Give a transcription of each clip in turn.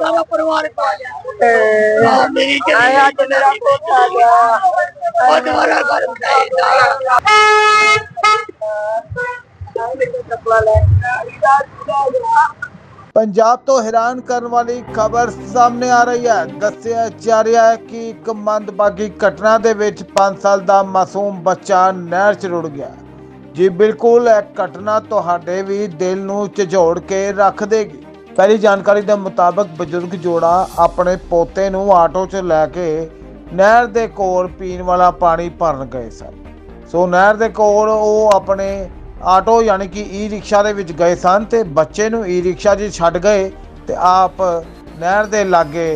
ਸਾਰਾ ਪਰਿਵਾਰ ਪਾ ਲਿਆ। ਹਾਂ ਮੇਰੀ ਆਇਆ ਤੇ ਮੇਰਾ ਪੋਤਾ ਗਿਆ। ਉਹ ਦੁਬਾਰਾ ਕਰ ਪੰਜਾਬ ਤੋਂ ਹੈਰਾਨ ਕਰਨ ਵਾਲੀ ਖਬਰ ਸਾਹਮਣੇ ਆ ਰਹੀ ਹੈ। ਦੱਸਿਆ ਜਾ ਰਿਹਾ ਹੈ ਕਿ ਇੱਕ ਮੰਦਭਾਗੀ ਘਟਨਾ ਦੇ ਵਿੱਚ 5 ਸਾਲ ਦਾ ਮਾਸੂਮ ਬੱਚਾ ਨਹਿਰ 'ਚ ਰੁੜ ਗਿਆ। ਜੀ ਬਿਲਕੁਲ ਇਹ ਘਟਨਾ ਤੁਹਾਡੇ ਵੀ ਦਿਲ ਨੂੰ ਝੰਜੋੜ ਕੇ ਰੱਖ ਦੇਗੀ। ਪਹਿਲੀ ਜਾਣਕਾਰੀ ਦੇ ਮੁਤਾਬਕ ਬਜ਼ੁਰਗ ਜੋੜਾ ਆਪਣੇ ਪੋਤੇ ਨੂੰ ਆਟੋ 'ਚ ਲੈ ਕੇ ਨਹਿਰ ਦੇ ਕੋਲ ਪੀਣ ਵਾਲਾ ਪਾਣੀ ਭਰਨ ਗਏ ਸਨ। ਸੋ ਨਹਿਰ ਦੇ ਕੋਲ ਉਹ ਆਪਣੇ ਆਟੋ ਯਾਨੀ ਕਿ ਈ ਰਿਕਸ਼ਾ ਦੇ ਵਿੱਚ ਗਏ ਸਨ ਤੇ ਬੱਚੇ ਨੂੰ ਈ ਰਿਕਸ਼ਾ 'ਚ ਛੱਡ ਗਏ ਤੇ ਆਪ ਨਹਿਰ ਦੇ ਲਾਗੇ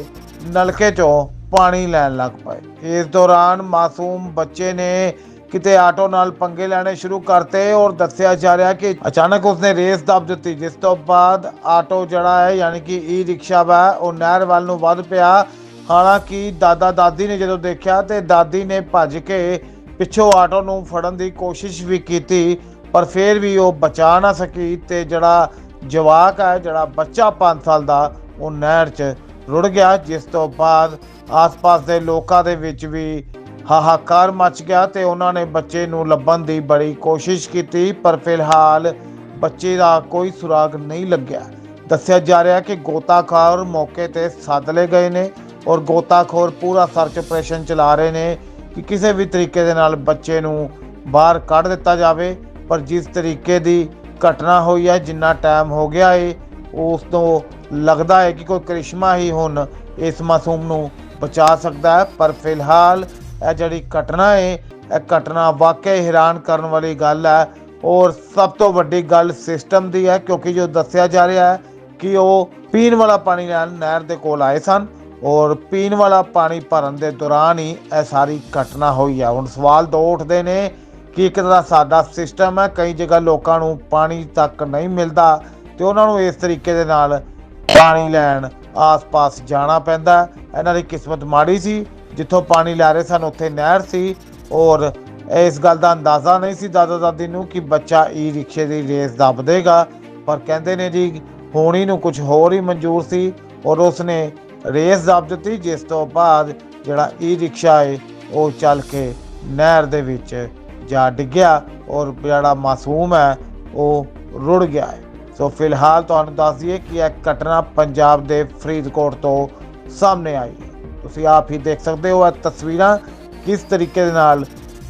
ਨਲਕੇ 'ਚੋਂ ਪਾਣੀ ਲੈਣ ਲੱਗ ਪਏ। ਇਸ ਦੌਰਾਨ ਮਾਸੂਮ ਬੱਚੇ ਨੇ ਕਿਤੇ ਆਟੋ ਨਾਲ ਪੰਗੇ ਲੈਣੇ ਸ਼ੁਰੂ ਕਰਤੇ ਔਰ ਦੱਸਿਆ ਜਾ ਰਿਹਾ ਕਿ ਅਚਾਨਕ ਉਸਨੇ ਰੇਸ ਦੱਬ ਦਿੱਤੀ, ਜਿਸ ਤੋਂ ਬਾਅਦ ਆਟੋ ਜਿਹੜਾ ਹੈ, ਯਾਨੀ ਕਿ ਈ ਰਿਕਸ਼ਾ ਵਾ, ਉਹ ਨਹਿਰ ਵੱਲ ਨੂੰ ਵੱਧ ਪਿਆ। ਹਾਲਾਂਕਿ ਦਾਦਾ, ਦਾਦੀ ਨੇ ਜਦੋਂ ਦੇਖਿਆ ਤੇ ਦਾਦੀ ਨੇ ਭੱਜ ਕੇ ਪਿੱਛੋਂ ਆਟੋ ਨੂੰ ਫੜਨ ਦੀ ਕੋਸ਼ਿਸ਼ ਵੀ ਕੀਤੀ, ਪਰ ਫਿਰ ਵੀ ਉਹ ਬਚਾ ਨਾ ਸਕੀ ਤੇ ਜਿਹੜਾ ਜਵਾਕ ਹੈ, ਜਿਹੜਾ ਬੱਚਾ 5 ਸਾਲ ਦਾ, ਉਹ ਨਹਿਰ 'ਚ ਰੁੜ ਗਿਆ, ਜਿਸ ਤੋਂ ਬਾਅਦ ਆਸ-ਪਾਸ ਦੇ ਲੋਕਾਂ ਦੇ ਵਿੱਚ ਵੀ ਹਾਹਾਕਾਰ ਮਚ ਗਿਆ ਤੇ ਉਹਨਾਂ ਨੇ ਬੱਚੇ ਨੂੰ ਲੱਭਣ ਦੀ ਬੜੀ ਕੋਸ਼ਿਸ਼ ਕੀਤੀ, ਪਰ ਫਿਲਹਾਲ ਬੱਚੇ ਦਾ ਕੋਈ ਸੁਰਾਗ ਨਹੀਂ ਲੱਗਿਆ। ਦੱਸਿਆ ਜਾ ਰਿਹਾ ਕਿ ਗੋਤਾਖੋਰ ਮੌਕੇ ਤੇ ਸੱਦ ਲਏ ਗਏ ਨੇ ਔਰ ਗੋਤਾਖੋਰ ਪੂਰਾ ਸਰਚ ਆਪਰੇਸ਼ਨ ਚਲਾ ਰਹੇ ਨੇ ਕਿ ਕਿਸੇ ਵੀ ਤਰੀਕੇ ਦੇ ਨਾਲ ਬੱਚੇ ਨੂੰ ਬਾਹਰ ਕੱਢ ਦਿੱਤਾ ਜਾਵੇ, ਪਰ ਜਿਸ ਤਰੀਕੇ ਦੀ ਘਟਨਾ ਹੋਈ ਹੈ, ਜਿੰਨਾ ਟਾਈਮ ਹੋ ਗਿਆ ਏ, ਉਸ ਤੋਂ ਲੱਗਦਾ ਹੈ ਕਿ ਕੋਈ ਕਰਿਸ਼ਮਾ ਹੀ ਹੁਣ ਇਸ ਮਾਸੂਮ ਨੂੰ ਬਚਾ ਸਕਦਾ ਹੈ, ਪਰ ਫਿਲਹਾਲ ਇਹ ਜਿਹੜੀ ਘਟਨਾ ਹੈ ਇਹ ਘਟਨਾ ਵਾਕਈ ਹੈਰਾਨ ਕਰਨ ਵਾਲੀ ਗੱਲ ਹੈ। ਔਰ ਸਭ ਤੋਂ ਵੱਡੀ ਗੱਲ ਸਿਸਟਮ ਦੀ ਹੈ, ਕਿਉਂਕਿ ਜੋ ਦੱਸਿਆ ਜਾ ਰਿਹਾ ਹੈ ਕਿ ਉਹ ਪੀਣ ਵਾਲਾ ਪਾਣੀ ਲੈਣ ਨਹਿਰ ਦੇ ਕੋਲ ਆਏ ਸਨ। ਔਰ ਪੀਣ ਵਾਲਾ ਪਾਣੀ ਭਰਨ ਦੇ ਦੌਰਾਨ ਹੀ ਇਹ ਸਾਰੀ ਘਟਨਾ ਹੋਈ ਹੈ। ਹੁਣ ਸਵਾਲ ਦੋ ਉੱਠਦੇ ਨੇ ਕਿ ਇੱਕ ਤਰ੍ਹਾਂ ਸਾਡਾ ਸਿਸਟਮ ਹੈ, ਕਈ ਜਗ੍ਹਾ ਲੋਕਾਂ ਨੂੰ ਪਾਣੀ ਤੱਕ ਨਹੀਂ ਮਿਲਦਾ ਤੇ ਉਹਨਾਂ ਨੂੰ ਇਸ ਤਰੀਕੇ ਦੇ ਨਾਲ ਪਾਣੀ ਲੈਣ ਆਸ-ਪਾਸ ਜਾਣਾ ਪੈਂਦਾ। ਇਹਨਾਂ ਦੀ ਕਿਸਮਤ ਮਾੜੀ ਸੀ। ਜਿੱਥੋਂ ਪਾਣੀ ਲੈ ਰਹੇ ਸਨ, ਉੱਥੇ ਨਹਿਰ ਸੀ। ਔਰ ਇਸ ਗੱਲ ਦਾ ਅੰਦਾਜ਼ਾ ਨਹੀਂ ਸੀ ਦਾਦਾ ਦਾਦੀ ਨੂੰ ਕਿ ਬੱਚਾ ਈ ਰਿਕਸ਼ੇ ਦੀ ਰੇਸ ਦੱਬ ਦੇਗਾ ਪਰ ਕਹਿੰਦੇ ਨੇ ਜੀ, ਹੋਣੀ ਨੂੰ ਕੁਝ ਹੋਰ ਹੀ ਮਨਜ਼ੂਰ ਸੀ ਔਰ ਉਸਨੇ ਰੇਸ ਦੱਬ ਦਿੱਤੀ, ਜਿਸ ਤੋਂ ਬਾਅਦ ਜਿਹੜਾ ਈ ਰਿਕਸ਼ਾ ਹੈ ਉਹ ਚੱਲ ਕੇ ਨਹਿਰ ਦੇ ਵਿੱਚ ਜਾ ਡਿੱਗਿਆ ਔਰ ਜਿਹੜਾ ਮਾਸੂਮ ਹੈ, ਉਹ ਰੁੜ ਗਿਆ ਹੈ। ਸੋ ਫਿਲਹਾਲ ਤੁਹਾਨੂੰ ਦੱਸ ਦਈਏ ਕਿ ਇਹ ਘਟਨਾ ਪੰਜਾਬ ਦੇ ਫਰੀਦਕੋਟ ਤੋਂ ਸਾਹਮਣੇ ਆਈ ਹੈ। ਤੁਸੀਂ ਆਪ ਹੀ ਦੇਖ ਸਕਦੇ ਹੋ ਇਹ ਤਸਵੀਰਾਂ ਕਿਸ ਤਰੀਕੇ ਦੇ ਨਾਲ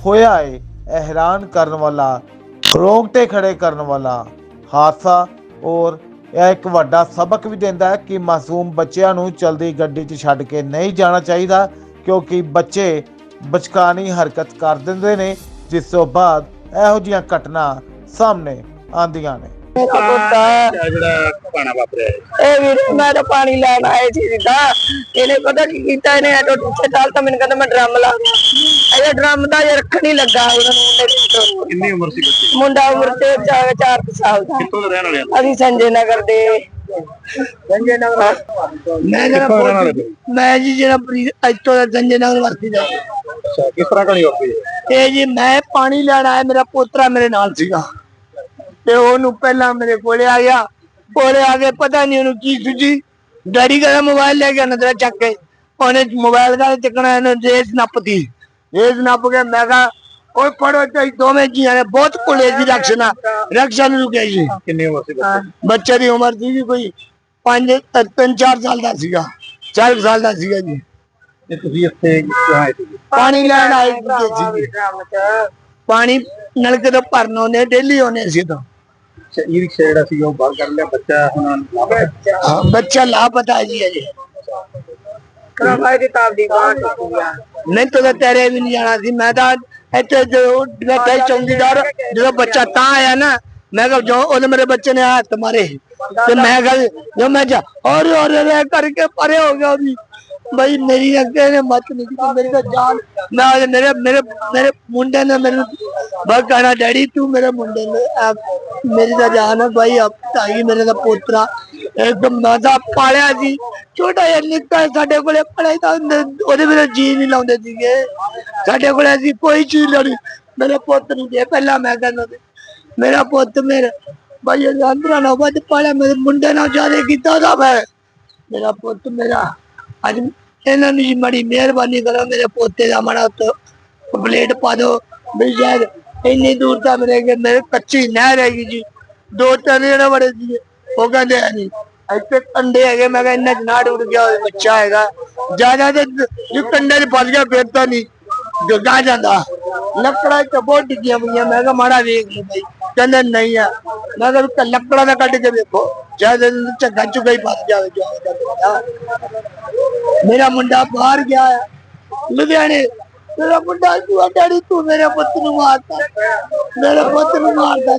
ਹੋਇਆ ਹੈ ਇਹ ਹੈਰਾਨ ਕਰਨ ਵਾਲਾ, ਰੋਂਗਟੇ ਖੜੇ ਕਰਨ ਵਾਲਾ ਹਾਦਸਾ ਔਰ ਇਹ ਇੱਕ ਵੱਡਾ ਸਬਕ ਵੀ ਦਿੰਦਾ ਹੈ ਕਿ ਮਾਸੂਮ ਬੱਚਿਆਂ ਨੂੰ ਚਲਦੀ ਗੱਡੀ 'ਚ ਛੱਡ ਕੇ ਨਹੀਂ ਜਾਣਾ ਚਾਹੀਦਾ ਕਿਉਂਕਿ ਬੱਚੇ ਬਚਕਾਨੀ ਹਰਕਤ ਕਰ ਦਿੰਦੇ ਨੇ, ਜਿਸ ਤੋਂ ਬਾਅਦ ਇਹੋ ਜਿਹੀਆਂ ਘਟਨਾ ਸਾਹਮਣੇ ਆਉਂਦੀਆਂ ਨੇ। ਜਿਹੜਾ ਪਾਣਾ ਵਾਪਰਿਆ ਹੈ। ਇਹ ਵੀਰੇ ਮੈਂ ਤਾਂ ਪਾਣੀ ਲੈਣ ਆਏ ਸੀ ਸਿੱਧਾ ਇਹਨੇ ਪਤਾ ਕੀ ਕੀਤਾ ਇਹਨੇ ਆਟੋ ਪਿੱਛੇ ਡਾਲ ਤਾਂ ਮੈਨੂੰ ਕਹਿੰਦਾ ਮੈਂ ਡਰਮ ਲਾ ਦਿਆਂ ਇਹ ਡਰਮ ਦਾ ਇਹ ਰੱਖ ਨਹੀਂ ਲੱਗਾ ਉਹਨਾਂ ਨੂੰ ਮੁੰਡੇ ਦੇ ਕਿੰਨੀ ਉਮਰ ਸੀ ਬੱਚੇ ਦੀ? ਮੁੰਡਾ ਉਮਰ ਤੇ 4 ਸਾਲ ਦਾ ਕਿੱਥੋਂ ਦੇ ਰਹਿਣ ਵਾਲੇ ਆ? ਅਸੀਂ ਸੰਜੇ ਨਗਰ ਦੇ ਸੰਜੇ ਨਗਰ ਮੈਂ ਜਿਹੜਾ ਕਿੱਥੋਂ ਰਹਿਣ ਵਾਲੇ ਤੁਸੀਂ? ਮੈਂ ਜੀ ਜਿਹੜਾ ਅੱਜ ਤੋਂ ਸੰਜੇ ਨਗਰ ਵਰਤੀ ਦਾ ਅੱਛਾ ਕਿਸ ਤਰ੍ਹਾਂ ਕਹਾਣੀ ਵਾਪਰੀ ਹੈ? ਇਹ ਜੀ ਮੈਂ ਪਾਣੀ ਲੈਣ ਆਇਆ ਮੇਰਾ ਪੋਤਰਾ ਮੇਰੇ ਨਾਲ ਸੀਗਾ ਤੇ ਉਹਨੂੰ ਪਹਿਲਾਂ ਮੇਰੇ ਕੋਲੇ ਆ ਗਿਆ ਕੋਲੇ ਆ ਕੇ ਪਤਾ ਨਹੀਂ ਉਹਨੂੰ ਕੀ ਸੁਝੀ ਡੈਡੀ ਕਹਿੰਦਾ ਮੋਬਾਈਲ ਲੈ ਕੇ ਨਜ਼ਰ ਚੱਕ ਕੇ। ਉਹਨੇ ਮੋਬਾਈਲ ਦਾ ਚੱਕਣਾ ਇਹਨੇ ਰੇਸ ਨੱਪਤੀ। ਰੇਸ ਨੱਪ ਕੇ ਮੈਂ ਕਿਹਾ ਓਏ ਫੜੋ ਤੇ ਦੋਵੇਂ ਜੀਆਂ ਨੇ ਬਹੁਤ ਕੋਲੇ ਦੀ ਰਕਸ਼ਨਾ ਰਕਸ਼ਾ ਨੂੰ ਰੁਕਿਆ ਜੀ। ਕਿੰਨੀ ਉਮਰ ਸੀ ਬੱਚੇ ਦੀ? ਉਮਰ ਸੀ ਕੋਈ 5 3 4 ਸਾਲ ਦਾ ਸੀਗਾ। 4 ਸਾਲ ਦਾ ਸੀਗਾ ਜੀ। ਤੇ ਤੁਸੀਂ ਇੱਥੇ ਪਾਣੀ ਲੈਣ ਆਏ ਸੀ ਪਾਣੀ ਨਲਕੇ ਤੋਂ ਭਰਨ ਆਉਂਦੇ ਡੇਲੀ ਆਉਂਦੇ ਸੀ ਤਾਂ ਅੱਛਾ ਈ ਰਿਕਸ਼ਾ ਜਿਹੜਾ ਸੀ ਉਹ ਬਾਹਰ ਕੱਢ ਲਿਆ ਬੱਚਾ ਹੁਣ ਹਾਂ, ਬੱਚਾ ਲਾਪਤਾ ਹੈ ਜੀ ਅਜੇ। ਕਰਾਵਾਈ ਦੀ ਤਾਬ ਦੀ ਨਹੀਂ ਤਾਂ ਤੇਰੇ ਵੀ ਨਹੀਂ ਜਾਣਾ ਸੀ ਮੈਂ ਤਾਂ ਇੱਥੇ ਜੋ ਬੈਠਾ ਸੀ ਚੌਂਕੀਦਾਰ ਜਦੋਂ ਬੱਚਾ ਤਾਂ ਆਇਆ ਨਾ ਮੈਂ ਕਿਹਾ ਜੋ ਉਹਨੇ ਮੇਰੇ ਬੱਚੇ ਨੇ ਹੱਥ ਮਾਰੇ ਤੇ ਮੈਂ ਕਿਹਾ ਜੋ ਮੈਂ ਜਾ ਔਰ ਔਰ ਕਰਕੇ ਪਰੇ ਹੋ ਗਿਆ ਵੀ। ਬਈ ਮੇਰੀ ਅੱਗੇ ਨੇ ਮਤ ਨਹੀਂ ਕੀਤੀ ਮੇਰੀ ਤਾਂ ਜਾਨ ਮੈਂ ਮੇਰੇ ਮੇਰੇ ਮੇਰੇ ਮੁੰਡੇ ਨੇ ਮੈਨੂੰ ਬਸ ਕਹਿਣਾ, ਡੈਡੀ, ਤੂੰ ਮੇਰੇ ਮੁੰਡੇ ਨੂੰ ਮੇਰੀ ਤਾਂ ਜਾਨ ਹੈ ਭਾਈ ਆਪ ਤਾਈ ਮੇਰੇ ਦਾ ਪੋਤਰਾ। ਇੱਕਦਮ ਮਾਦਾ ਪਾਲਿਆ ਸੀ। ਛੋਟਾ ਜਿਹਾ ਨਿੱਕਾ ਸਾਡੇ ਕੋਲੇ ਪੜਾਈ ਤਾਂ ਉਹਦੇ- ਮੇਰੇ ਜੀ ਨਹੀਂ ਲਾਉਂਦੇ ਸੀਗੇ। ਸਾਡੇ ਕੋਲੇ ਅਸੀਂ ਕੋਈ ਚੀਜ਼ ਲੜੀ ਮੇਰੇ ਪੁੱਤ ਨੂੰ ਦੇ। ਪਹਿਲਾਂ ਮੈਂ ਕਹਿੰਦਾ ਮੇਰਾ ਪੁੱਤ ਮੇਰਾ ਭਾਈ ਇਹ ਅੰਦਰਾਂ ਨਾ ਵੱਧ ਪਾਲਿਆ, ਮੇਰੇ ਮੁੰਡੇ ਨਾਲ ਜ਼ਿਆਦਾ ਕੀਤਾ ਦਾ ਮੈਂ ਮੇਰਾ ਪੁੱਤ ਮੇਰਾ, ਅੱਜ ਇਹਨਾਂ ਨੂੰ ਜੀ ਬੜੀ ਮਿਹਰਬਾਨੀ ਕਰੋ, ਮੇਰੇ ਪੋਤੇ ਦਾ ਮਾੜਾ ਕੰਪਲੀਟ ਪਾ ਦਿਓ ਵੀ ਸ਼ਾਇਦ ਇੰਨੀ ਦੂਰ ਤਾਂ ਮੇਰੇ ਕਿ ਮੇਰੇ ਕੱਚੀ ਨਹਿਰ ਹੈਗੀ ਜੀ। ਦੋ ਤਿੰਨ ਜਣੇ ਬੜੇ ਸੀ ਉਹ ਕਹਿੰਦੇ ਹੈ ਨਹੀਂ ਇੱਥੇ ਕੰਡੇ ਹੈਗੇ। ਮੈਂ ਕਿਹਾ ਇੰਨਾ ਜਨਾੜ ਉੱਡ ਗਿਆ ਹੋਇਆ ਬੱਚਾ ਹੈਗਾ। ਜ਼ਿਆਦਾ ਤੇ ਜੇ ਕੰਡੇ 'ਚ ਫਸ ਗਿਆ, ਫਿਰ ਤਾਂ ਨਹੀਂ ਜਗਾ ਜਾਂਦਾ। ਲੱਕੜਾਂ ਚ ਬਹੁਤ ਡਿੱਗੀਆਂ ਪਈਆਂ। ਮੈਂ ਕਿਹਾ ਮਾੜਾ ਵੇਖ ਲਈ ਬਈ। ਕਹਿੰਦੇ ਨਹੀਂ ਆ। ਮੈਂ ਕਿਹਾ ਵੀ ਲੱਕੜਾਂ ਦਾ ਕੱਢ ਕੇ ਵੇਖੋ। ਜਦ ਝੱਗਾ ਚੁਗਾ ਹੀ ਫਸ ਜਾਵੇ ਜੋ ਹੋਏਗਾ ਮੇਰਾ ਮੁੰਡਾ ਬਾਹਰ ਗਿਆ। ਹੈ ਲੁਧਿਆਣੇ ਮੇਰਾ ਮੁੰਡਾ ਤੂੰ ਡੈਡੀ ਤੂੰ ਮੇਰੇ ਪੁੱਤ ਨੂੰ ਮਾਰਦਾ। ਮੇਰੇ ਪੁੱਤ ਨੂੰ ਮਾਰਦਾ।